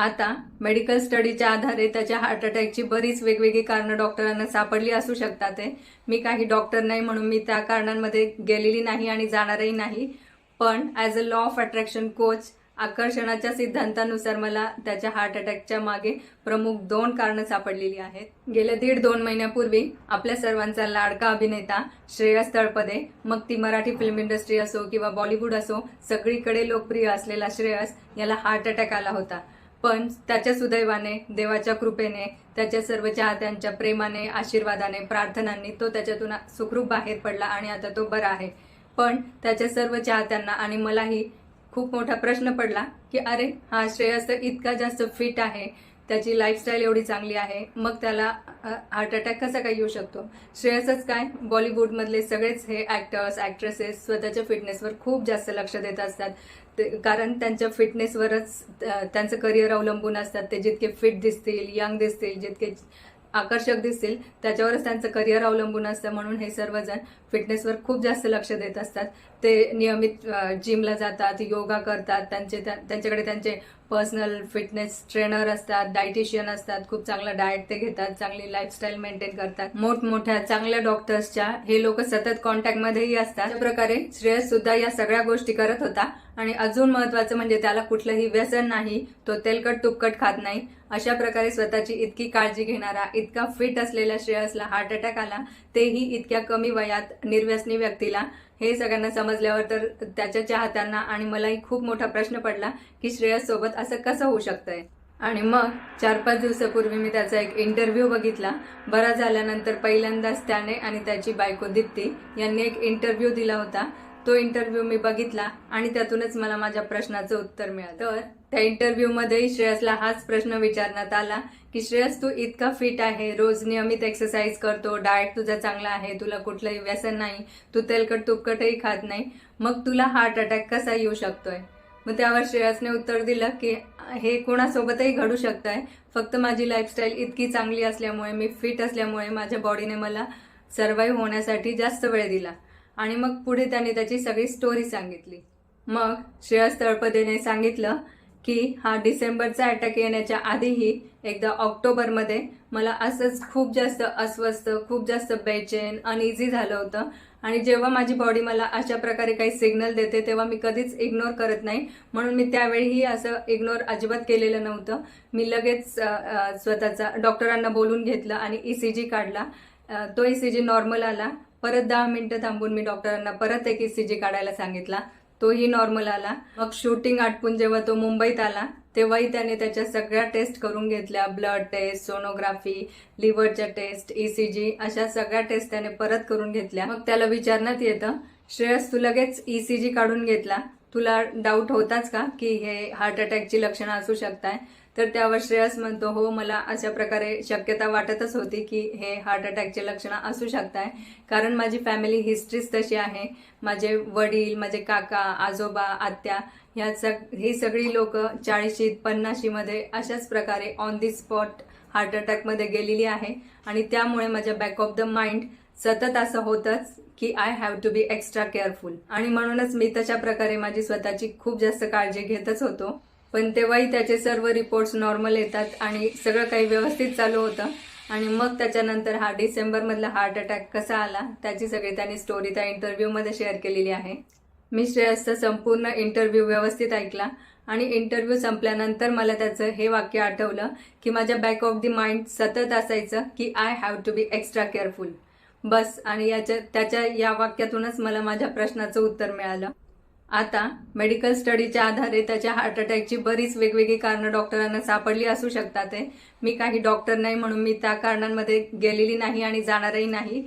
आता मेडिकल स्टडीच्या आधारे त्याच्या हार्ट अटॅकची बरीच वेगवेगळी कारणं डॉक्टरांना सापडली असू शकतात आहे. मी काही डॉक्टर नाही म्हणून मी त्या कारणांमध्ये गेलेली नाही आणि जाणारही नाही. पण as a law of attraction coach आकर्षणाच्या सिद्धांतानुसार मला त्याच्या हार्ट अटॅकच्या मागे प्रमुख दोन कारणं सापडलेली आहेत. गेल्या दीड दोन महिन्यापूर्वी आपल्या सर्वांचा लाडका अभिनेता श्रेयस तळपदे मग ती मराठी फिल्म इंडस्ट्री असो किंवा बॉलिवूड असो सगळीकडे लोकप्रिय असलेला श्रेयस याला हार्ट अटॅक आला होता. पण त्याच्या सुदैवाने देवाच्या कृपेने त्याच्या सर्व चाहत्यांच्या प्रेमाने आशीर्वादाने प्रार्थनांनी तो त्याच्यातून सुखरूप बाहेर पडला आणि आता तो बरा आहे. पण त्याच्या सर्व चाहत्यांना आणि मलाही खूप मोठा प्रश्न पडला की अरे हा श्रेयस इतका जास्त फिट आहे. त्याची लाईफस्टाईल एवढी चांगली आहे. मग त्याला हार्ट अटॅक कसा काय येऊ शकतो? श्रेयसच काय? बॉलिवूडमधले सगळेच हे ॲक्टर्स ॲक्ट्रेसेस स्वतःच्या फिटनेसवर खूप जास्त लक्ष देत असतात. ते कारण त्यांच्या फिटनेसवरच त्यांचं करिअर अवलंबून असतात. ते जितके फिट दिसतील यंग दिसतील जितके आकर्षक दिसतील त्याच्यावरच त्यांचं करिअर अवलंबून असतं. म्हणून हे सर्वजण फिटनेसवर खूप जास्त लक्ष देत असतात. ते नियमित जिमला जातात योगा करतात त्यांचे त्या- त्यांच्याकडे त्यांचे पर्सनल फिटनेस ट्रेनर असतात डायटिशियन असतात खूप चांगला डाएट ते घेतात चांगली लाईफस्टाईल मेंटेन करतात. मोठमोठ्या चांगल्या डॉक्टर्सच्या हे लोक सतत कॉन्टॅक्टमध्येही असतात. अशा प्रकारे श्रेयस सुद्धा या सगळ्या गोष्टी करत होता. आणि अजून महत्वाचं म्हणजे त्याला कुठलंही व्यसन नाही तो तेलकट तुपकट खात नाही. अशा प्रकारे स्वतःची इतकी काळजी घेणारा इतका फिट असलेल्या श्रेयसला हार्ट अटॅक आला तेही इतक्या कमी वयात निर्व्यसनी व्यक्तीला. हे सगळ्यांना समजल्यावर तर त्याच्या चाहत्यांना आणि मलाही खूप मोठा प्रश्न पडला की श्रेयस सोबत असं कसं होऊ शकतंय? आणि मग चार पाच दिवसापूर्वी मी त्याचा एक इंटरव्ह्यू बघितला. बरा झाल्यानंतर पहिल्यांदाच त्याने आणि त्याची बायको दीप्ती यांनी एक इंटरव्ह्यू दिला होता. तो इंटरव्ह्यू मी बघितला आणि त्यातूनच मला माझ्या प्रश्नाचं उत्तर मिळालं. तर त्या इंटरव्ह्यूमध्ये श्रेयसला हाच प्रश्न विचारण्यात आला की श्रेयस तू इतका फिट आहे रोज नियमित एक्सरसाइज करतो डाएट तुझा चांगला आहे तुला कुठलंही व्यसन नाही तू तेलकट तुपकटही खात नाही मग तुला हार्ट अटॅक कसा येऊ शकतोय? मग त्यावर श्रेयसने उत्तर दिलं की हे कोणासोबतही घडू शकतंय फक्त माझी लाईफस्टाईल इतकी चांगली असल्यामुळे मी फिट असल्यामुळे माझ्या बॉडीने मला सर्वाईव्ह होण्यासाठी जास्त वेळ दिला. आणि मग पुढे त्याने त्याची सगळी स्टोरी सांगितली. मग श्रेयस तळपदेने सांगितलं की हा डिसेंबरचा अटॅक येण्याच्या आधीही एकदा ऑक्टोबरमध्ये मला असंच खूप जास्त अस्वस्थ खूप जास्त बेचैन अनइझी झालं होतं. आणि जेव्हा माझी बॉडी मला अशा प्रकारे काही सिग्नल देते तेव्हा मी कधीच इग्नोर करत नाही. म्हणून मी त्यावेळीही असं इग्नोर अजिबात केलेलं नव्हतं. मी लगेच स्वतःचा डॉक्टरांना बोलून घेतलं आणि ई सी जी काढला. तो ई सी जी नॉर्मल आला. परत दहा मिनटं थांबून मी डॉक्टरांना परत एक ई सी जी काढायला सांगितला. तोही नॉर्मल आला. मग शूटिंग आटपून जेव्हा तो मुंबईत आला तेव्हाही त्याने त्याच्या सगळ्या टेस्ट करून घेतल्या. ब्लड टेस्ट सोनोग्राफी लिव्हरच्या टेस्ट ईसीजी अशा सगळ्या टेस्ट त्याने परत करून घेतल्या. मग त्याला विचारण्यात येतं श्रेयस तू लगेच ईसीजी काढून घेतला. तुला डाऊट होताच का की हे हार्ट अटॅकची लक्षणं असू शकताय? तर त्यावर श्रेयस म्हणतो हो मला अशा प्रकारे शक्यता वाटतच होती की हे हार्ट अटॅकचे लक्षणं असू शकताय. कारण माझी फॅमिली हिस्ट्रीच तशी आहे. माझे वडील माझे काका आजोबा आत्या ह्या सग ही सगळी लोक चाळीशीत पन्नाशीमध्ये अशाच प्रकारे ऑन दी स्पॉट हार्ट अटॅकमध्ये गेलेली आहे. आणि त्यामुळे माझ्या बॅक ऑफ द माइंड सतत असं होतंच की I have to be extra careful आणि म्हणूनच मी तशा प्रकारे माझी स्वतःची खूप जास्त काळजी घेतच होतो. पण तेव्हाही त्याचे सर्व रिपोर्ट्स नॉर्मल येतात आणि सगळं काही व्यवस्थित चालू होतं. आणि मग त्याच्यानंतर हा डिसेंबरमधला हार्ट अटॅक कसा आला त्याची सगळी त्यांनी स्टोरी त्या इंटरव्ह्यूमध्ये शेअर केलेली आहे. मी श्रेयसचा संपूर्ण इंटरव्ह्यू व्यवस्थित ऐकला आणि इंटरव्ह्यू संपल्यानंतर मला त्याचं हे वाक्य आठवलं की माझ्या बॅक ऑफ दी माइंड सतत असायचं की I have to be extra careful बस आणि याच्या त्याच्या या वाक्यातूनच मला माझ्या प्रश्नाचं उत्तर मिळालं. आता मेडिकल स्टडीच्या आधारे त्याच्या हार्ट अटॅकची बरीच वेगवेगळी कारणं डॉक्टरांना सापडली असू शकतात आहे. मी काही डॉक्टर नाही म्हणून मी त्या कारणांमध्ये गेलेली नाही आणि जाणारही नाही.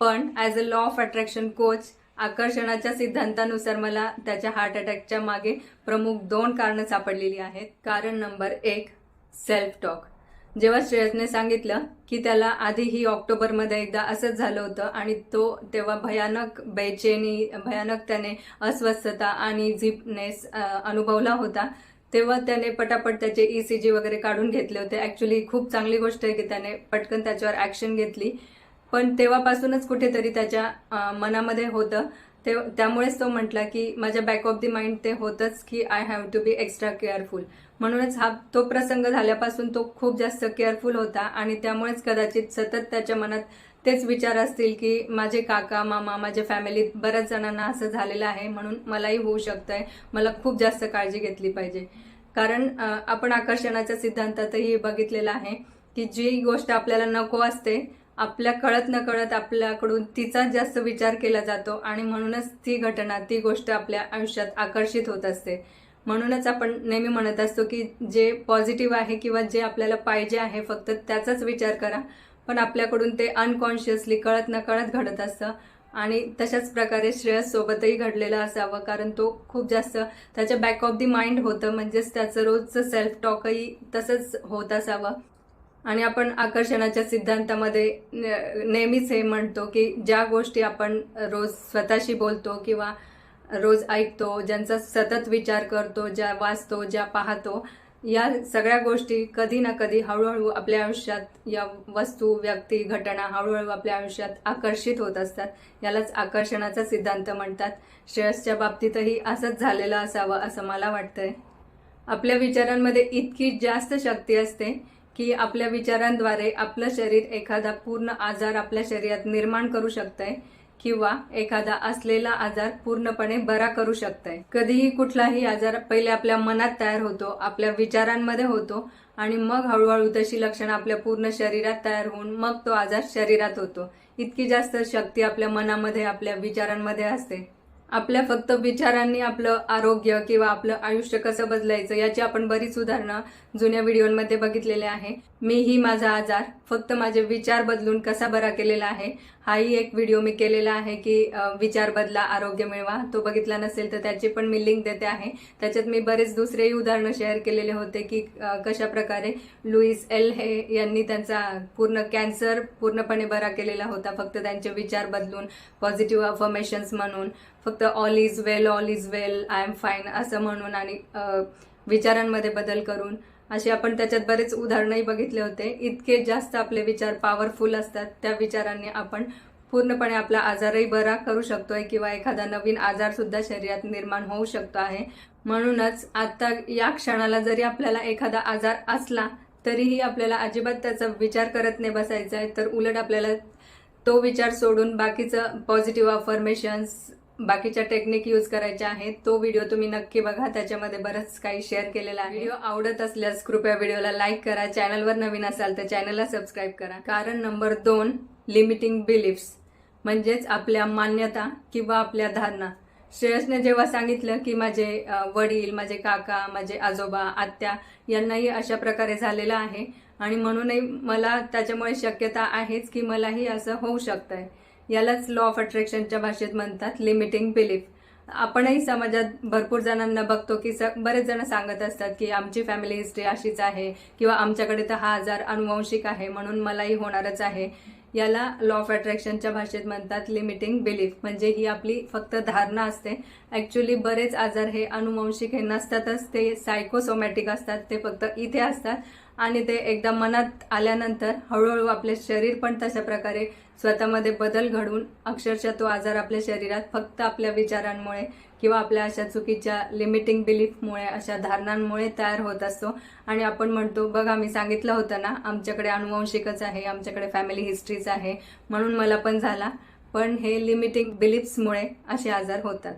पण as a law of attraction coach आकर्षणाच्या सिद्धांतानुसार मला त्याच्या हार्ट अटॅकच्या मागे प्रमुख दोन कारणं सापडलेली आहेत. कारण नंबर एक सेल्फ टॉक जेव्हा श्रेयसने सांगितलं की त्याला आधीही ऑक्टोबरमध्ये एकदा असंच झालं होतं आणि तो तेव्हा भयानक बेचैनी भयानक त्याने अस्वस्थता आणि झिपनेस अनुभवला होता तेव्हा त्याने पटापट त्याचे ई सी जी वगैरे काढून घेतले होते. ॲक्च्युली खूप चांगली गोष्ट आहे की त्याने पटकन त्याच्यावर ॲक्शन घेतली. पण तेव्हापासूनच कुठेतरी त्याच्या मनामध्ये होतं ते त्यामुळेच तो म्हटला की माझ्या बॅक ऑफ दी माइंड ते होतच की I have to be extra careful म्हणूनच हा तो प्रसंग झाल्यापासून तो खूप जास्त केअरफुल होता आणि त्यामुळेच कदाचित सतत त्याच्या मनात तेच विचार असतील की माझे काका मामा माझ्या फॅमिलीत बऱ्याच जणांना असं झालेलं आहे म्हणून मलाही होऊ शकतंय. मला खूप जास्त काळजी घेतली पाहिजे. कारण आपण आकर्षणाच्या सिद्धांतातही बघितलेलं आहे की जी गोष्ट आपल्याला नको असते आपल्या कळत न कळत आपल्याकडून तिचाच जास्त विचार केला जातो आणि म्हणूनच ती घटना ती गोष्ट आपल्या आयुष्यात आकर्षित होत असते. म्हणूनच आपण नेहमी म्हणत असतो की जे पॉझिटिव्ह आहे किंवा जे आपल्याला पाहिजे आहे फक्त त्याचाच विचार करा. पण आपल्याकडून ते अनकॉन्शियसली कळत न कळत घडत असतं आणि तशाच प्रकारे श्रेयससोबतही घडलेलं असावं कारण तो खूप जास्त त्याच्या बॅक ऑफ दी माइंड होतं म्हणजेच त्याचं रोजचं सेल्फ टॉकही तसंच होत असावं. आणि आपण आकर्षणाच्या सिद्धांतामध्ये नेहमीच हे म्हणतो की ज्या गोष्टी आपण रोज स्वतःशी बोलतो किंवा रोज ऐकतो ज्यांचा सतत विचार करतो ज्या वाचतो ज्या पाहतो या सगळ्या गोष्टी कधी ना कधी हळूहळू आपल्या आयुष्यात या वस्तू व्यक्ती घटना हळूहळू आपल्या आयुष्यात आकर्षित होत असतात. यालाच आकर्षणाचा सिद्धांत म्हणतात. श्रेयसच्या बाबतीतही असंच झालेलं असावं असं मला वाटतंय. आपल्या विचारांमध्ये इतकी जास्त शक्ती असते की आपल्या विचारांद्वारे आपलं शरीर एखादा पूर्ण आजार आपल्या शरीरात निर्माण करू शकतंय किंवा एखादा असलेला आजार पूर्णपणे बरा करू शकतंय. कधीही कुठलाही आजार पहिले आपल्या मनात तयार होतो आपल्या विचारांमध्ये होतो आणि मग हळूहळू तशी लक्षणं आपल्या पूर्ण शरीरात तयार होऊन मग तो आजार शरीरात होतो. इतकी जास्त शक्ती आपल्या मनामध्ये आपल्या विचारांमध्ये असते. आपल्या फक्त विचारांनी आपलं आरोग्य किंवा आपलं आयुष्य कसं बदलायचं याची आपण बरीच उदाहरणं जुन्या व्हिडिओमध्ये बघितलेले आहे. मीही माझा आजार फक्त माझे विचार बदलून कसा बरा केलेला आहे हाही एक व्हिडिओ मी केलेला आहे की विचार बदला आरोग्य मिळवा. तो बघितला नसेल तर त्याची पण मी लिंक देते आहे. त्याच्यात मी बरेच दुसरेही उदाहरणं शेअर केलेले होते की कशा प्रकारे लुईस एल हे यांनी त्यांचा पूर्ण कॅन्सर पूर्णपणे बरा केलेला होता. फक्त त्यांचे विचार बदलून पॉझिटिव्ह अफर्मेशन्स म्हणून. फक्त all is well all is well I am fine असं म्हणून आणि विचारांमध्ये बदल करून असे आपण त्याच्यात बरेच उदाहरणंही बघितले होते. इतके जास्त आपले विचार पॉवरफुल असतात. त्या विचारांनी आपण पूर्णपणे आपला आजारही बरा करू शकतोय किंवा एखादा नवीन आजार सुद्धा शरीरात निर्माण होऊ शकतो आहे. म्हणूनच आता या क्षणाला जरी आपल्याला एखादा आजार असला तरीही आपल्याला अजिबात त्याचा विचार करत नाही बसायचा आहे तर उलट आपल्याला तो विचार सोडून बाकीचं पॉझिटिव्ह अफर्मेशन्स बाकीच्या टेक्निक यूज करायच्या आहेत. तो व्हिडिओ तुम्ही नक्की बघा. त्याच्यामध्ये बरंच काही शेअर केलेला आहे. व्हिडिओ आवडत असल्यास कृपया व्हिडिओला लाईक करा. चॅनलवर नवीन असाल तर चॅनलला सबस्क्राईब करा. कारण नंबर दोन लिमिटिंग बिलीफ्स म्हणजेच आपल्या मान्यता किंवा आपल्या धारणा. श्रेयसने जेव्हा सांगितलं की माझे वडील माझे काका माझे आजोबा आत्या यांनाही अशा प्रकारे झालेलं आहे. आणि म्हणूनही मला त्याच्यामुळे शक्यता आहेच की मलाही असं होऊ शकतंय. यालाच लॉ ऑफ अट्रॅक्शनच्या भाषेत म्हणतात लिमिटिंग बिलीफ आपणही समाजात भरपूर जणांना बघतो की स बरेच जण सांगत असतात की आमची फॅमिली हिस्ट्री अशीच आहे किंवा आमच्याकडे तर हा आजार अनुवंशिक आहे म्हणून मलाही होणारच आहे. याला लॉ ऑफ अट्रॅक्शनच्या भाषेत म्हणतात लिमिटिंग बिलीफ म्हणजे ही आपली फक्त धारणा असते. ॲक्च्युली बरेच आजार हे अनुवंशिक हे नसतातच ते सायकोसोमॅटिक असतात ते फक्त इथे असतात. आणि ते एकदा मनात आल्यानंतर हळूहळू आपले शरीर पण तशा प्रकारे स्वतःमध्ये बदल घडवून अक्षरशः तो आजार आपल्या शरीरात फक्त आपल्या विचारांमुळे किंवा आपल्या अशा चुकीच्या लिमिटिंग बिलीफमुळे अशा धारणांमुळे तयार होत असतो. आणि आपण म्हणतो बघा आम्ही सांगितलं होतं ना आमच्याकडे अनुवंशिकच आहे आमच्याकडे फॅमिली हिस्ट्रीच आहे म्हणून मला पण झाला. पण हे लिमिटिंग बिलीफ्समुळे असे आजार होतात.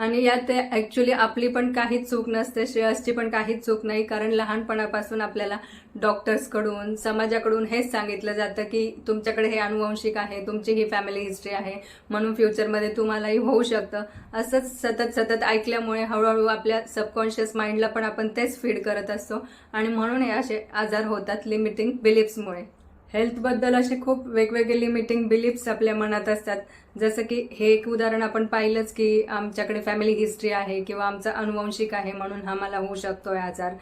आणि यात ॲक्च्युली आपली पण काहीच चूक नसते श्रेयसची पण काहीच चूक नाही कारण लहानपणापासून आपल्याला डॉक्टर्सकडून समाजाकडून हेच सांगितलं जातं की तुमच्याकडे हे अनुवंशिक आहे तुमची ही फॅमिली हिस्ट्री आहे म्हणून फ्युचरमध्ये तुम्हालाही होऊ शकतं. असंच सतत सतत ऐकल्यामुळे हळूहळू आपल्या सबकॉन्शियस माइंडला पण आपण तेच फीड करत असतो. आणि म्हणून हे असे आजार होतात लिमिटिंग बिलीफ्समुळे हेल्थबद्दल असे खूप वेगवेगळे लिमिटिंग बिलीफ्स आपल्या मनात असतात. जसं की हे एक उदाहरण आपण पाहिलंच की आमच्याकडे फॅमिली हिस्ट्री आहे किंवा आमचा अनुवंशिक आहे म्हणून हा मला होऊ शकतो आजार.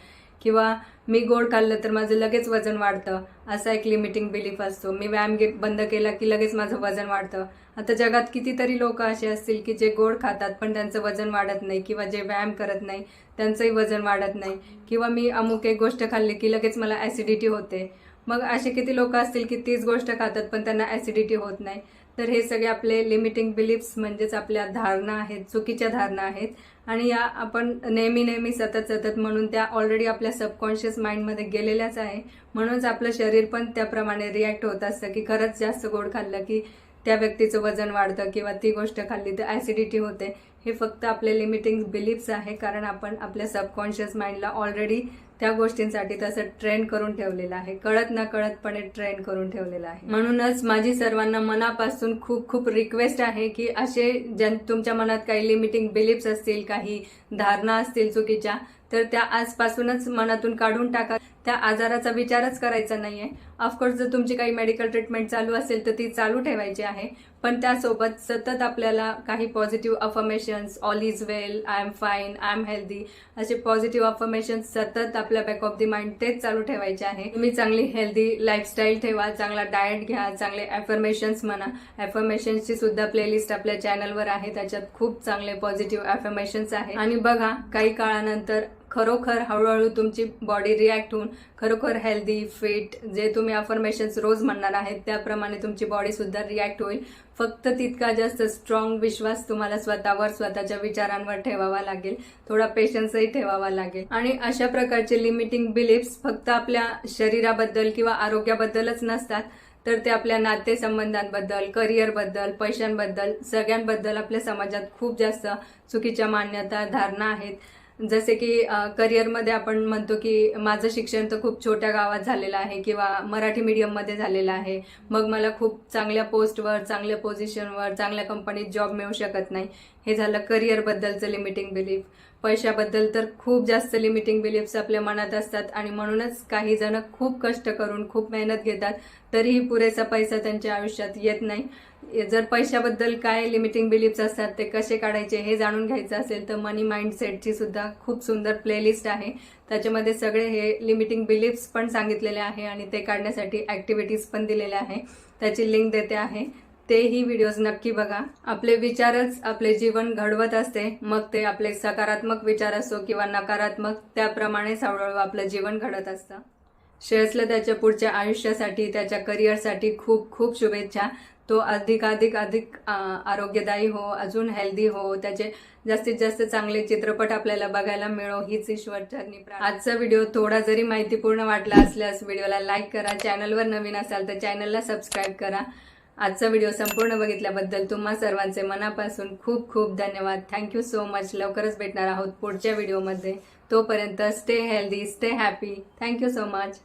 किंवा मी गोड खाल्लं तर माझं लगेच वजन वाढतं. असा एक लिमिटिंग बिलीफ असतो. मी व्यायाम गे बंद केला की लगेच माझं वजन वाढतं. आता जगात कितीतरी लोक असे असतील की जे गोड खातात पण त्यांचं वजन वाढत नाही किंवा जे व्यायाम करत नाही त्यांचंही वजन वाढत नाही. किंवा मी अमुक एक गोष्ट खाल्ली की लगेच मला ॲसिडिटी होते. मग असे किती लोक असतील की तीच गोष्ट खातात पण त्यांना ॲसिडिटी होत नाही. तर हे सगळे आपले लिमिटिंग बिलीफ्स म्हणजेच आपल्या धारणा आहेत चुकीच्या धारणा आहेत. आणि या आपण नेहमी नेहमी सतत सतत म्हणून त्या ऑलरेडी आपल्या सबकॉन्शियस माइंडमध्ये गेलेल्याच आहे. म्हणूनच आपलं शरीर पण त्याप्रमाणे रिॲक्ट होत असतं की खरंच जास्त गोड खाल्लं की त्या व्यक्तीचं वजन वाढतं किंवा ती गोष्ट खाल्ली तर ॲसिडिटी होते. हे फक्त आपले लिमिटिंग बिलीफ्स आहे कारण आपण आपल्या सबकॉन्शियस माइंडला ऑलरेडी त्या गोष्टींसाठी तसं ट्रेन करून ठेवलेलं आहे. कळत ना कळतपणे ट्रेन करून ठेवलेलं आहे. म्हणूनच माझी सर्वांना मनापासून खूप खूप रिक्वेस्ट आहे की असे ज्या तुमच्या मनात काही लिमिटिंग बिलीफ्स असतील काही धारणा असतील चुकीच्या तर त्या आजपासूनच मनातून काढून टाका. त्या आजाराचा विचारच करायचा नाही आहे ऑफकोर्स जर तुमची काही मेडिकल ट्रीटमेंट चालू असेल तर ती चालू ठेवायची आहे. पण त्यासोबत सतत आपल्याला काही positive affirmations all is well I am fine I am healthy असे पॉझिटिव्ह अफर्मेशन्स सतत आपल्या बॅक ऑफ दी माइंड तेच चालू ठेवायचे आहे. तुम्ही चांगली हेल्दी लाईफस्टाईल ठेवा चांगला डाएट घ्या चांगले अफर्मेशन्स म्हणा. अफर्मेशन्सची सुद्धा प्लेलिस्ट आपल्या चॅनलवर आहे. त्याच्यात खूप चांगले पॉझिटिव्ह अफर्मेशन्स आहे. आणि बघा काही काळानंतर खरोखर हळूहळू तुमची बॉडी रिॲक्ट होऊन खरोखर हेल्दी फिट जे तुम्ही अफर्मेशन्स रोज म्हणणार आहेत त्याप्रमाणे तुमची बॉडी सुद्धा रिॲक्ट होईल. फक्त तितका जास्त स्ट्रॉंग विश्वास तुम्हाला स्वतःवर स्वतःच्या विचारांवर ठेवावा लागेल. थोडा पेशन्सही ठेवावा लागेल. आणि अशा प्रकारचे लिमिटिंग बिलीफ्स फक्त आपल्या शरीराबद्दल किंवा आरोग्याबद्दलच नसतात तर ते आपल्या नातेसंबंधांबद्दल करिअरबद्दल पैशांबद्दल सगळ्यांबद्दल आपल्या समाजात खूप जास्त चुकीच्या मान्यता धारणा आहेत. जसे की करिअरमध्ये आपण म्हणतो की माझं शिक्षण तर खूप छोट्या गावात झालेलं आहे किंवा मराठी मीडियममध्ये झालेलं आहे. मग मला खूप चांगल्या पोस्टवर चांगल्या पोझिशनवर चांगल्या कंपनीत जॉब मिळू शकत नाही. हे झालं करिअरबद्दलचं लिमिटिंग बिलीफ पैशाबद्दल तर खूप जास्त लिमिटिंग बिलीफ्स आपल्या मनात असतात आणि म्हणूनच काही जण खूप कष्ट करून खूप मेहनत घेतात तरीही पुरेसा पैसा त्यांच्या आयुष्यात येत नाही. जर पैशाबद्दल काय लिमिटिंग बिलीफ्स असतात ते कसे काढायचे हे जाणून घ्यायचं असेल तर मनी माइंडसेटची सुद्धा खूप सुंदर प्लेलिस्ट आहे. त्याच्यामध्ये सगळे हे लिमिटिंग बिलीफ्स पण सांगितलेले आहे आणि ते काढण्यासाठी ॲक्टिव्हिटीज पण दिलेल्या आहे. त्याची लिंक देते आहे. तेही व्हिडिओज नक्की बघा. आपले विचारच आपले जीवन घडवत असते. मग ते आपले सकारात्मक विचार असो किंवा नकारात्मक त्याप्रमाणेच हळूहळू आपलं जीवन घडत असतं. श्रेयसला त्याच्या पुढच्या आयुष्यासाठी त्याच्या करिअरसाठी खूप खूप शुभेच्छा. तो अधिकाधिक अधिक आरोग्यदायी हो अजून हेल्दी हो त्याचे जास्तीत जास्त चांगले चित्रपट आपल्याला बघायला मिळो हीच ईश्वरचरणी आजचा व्हिडिओ थोडा जरी माहितीपूर्ण वाटला असल्यास व्हिडिओला लाईक करा चॅनलवर नवीन असाल तर चॅनलला सबस्क्राईब करा. आजचा व्हिडिओ संपूर्ण बघितल्याबद्दल तुम्हा सर्वांचे मनापासून खूप खूप धन्यवाद. थँक्यू सो मच लवकरच भेटणार आहोत पुढच्या व्हिडिओमध्ये तोपर्यंत stay healthy stay happy thank you so much